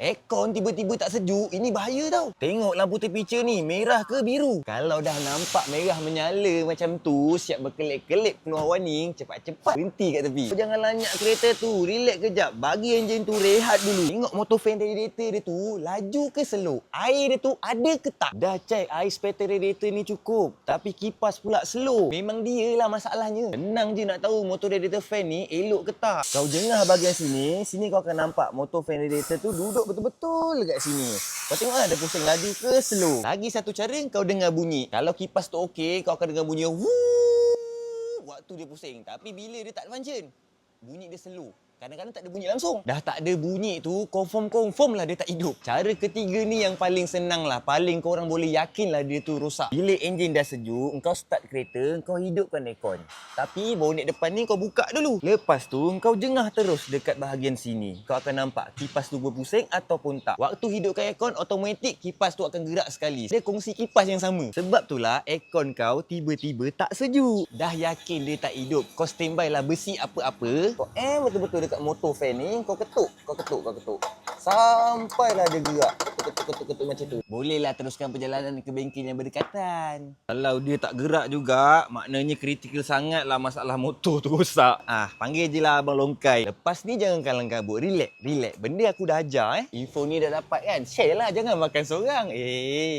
Aircon tiba-tiba tak sejuk, ini bahaya tau. Tengok lampu temperature ni, merah ke biru? Kalau dah nampak merah menyala macam tu, siap berkelip-kelip keluar warning, cepat-cepat berhenti kat tepi. Jangan lanyak kereta tu, relax kejap. Bagi enjin tu rehat dulu. Tengok motor fan radiator dia tu, laju ke slow? Air dia tu ada ke tak? Dah check air spatter radiator ni cukup. Tapi kipas pula slow. Memang dia lah masalahnya. Senang je nak tahu motor radiator fan ni elok ke tak. Kau jengah bahagian sini, sini kau akan nampak motor fan radiator tu duduk betul-betul dekat sini. Kau tengok lah dia pusing laju ke slow. Lagi satu cara kau dengar bunyi. Kalau kipas tu okey, kau akan dengar bunyi wuuu waktu dia pusing. Tapi bila dia tak function, bunyi dia slow. Kadang-kadang tak ada bunyi langsung. Dah tak ada bunyi tu, confirm-confirm lah dia tak hidup. Cara ketiga ni yang paling senang lah. Paling korang boleh yakin lah dia tu rosak. Bila enjin dah sejuk, kau start kereta, kau hidupkan aircon. Tapi bonet depan ni kau buka dulu. Lepas tu, kau jengah terus dekat bahagian sini. Kau akan nampak kipas tu berpusing ataupun tak. Waktu hidupkan aircon, automatik kipas tu akan gerak sekali. Dia kongsi kipas yang sama. Sebab itulah aircon kau tiba-tiba tak sejuk. Dah yakin dia tak hidup. Kau standby lah besi apa-apa. Kau eh betul-betul dekat motor fan ni, kau ketuk, kau ketuk, kau ketuk. Sampailah dia gerak. Ketuk, ketuk, ketuk, ketuk macam tu. Bolehlah teruskan perjalanan ke bengkel yang berdekatan. Kalau dia tak gerak juga, maknanya kritikal sangat lah masalah motor tu rosak. Ah, panggil je lah Abang Longkai. Lepas ni jangan kalang kabut. Relax, relax. Benda aku dah ajar eh. Info ni dah dapat kan? Share lah, jangan makan seorang. Eh.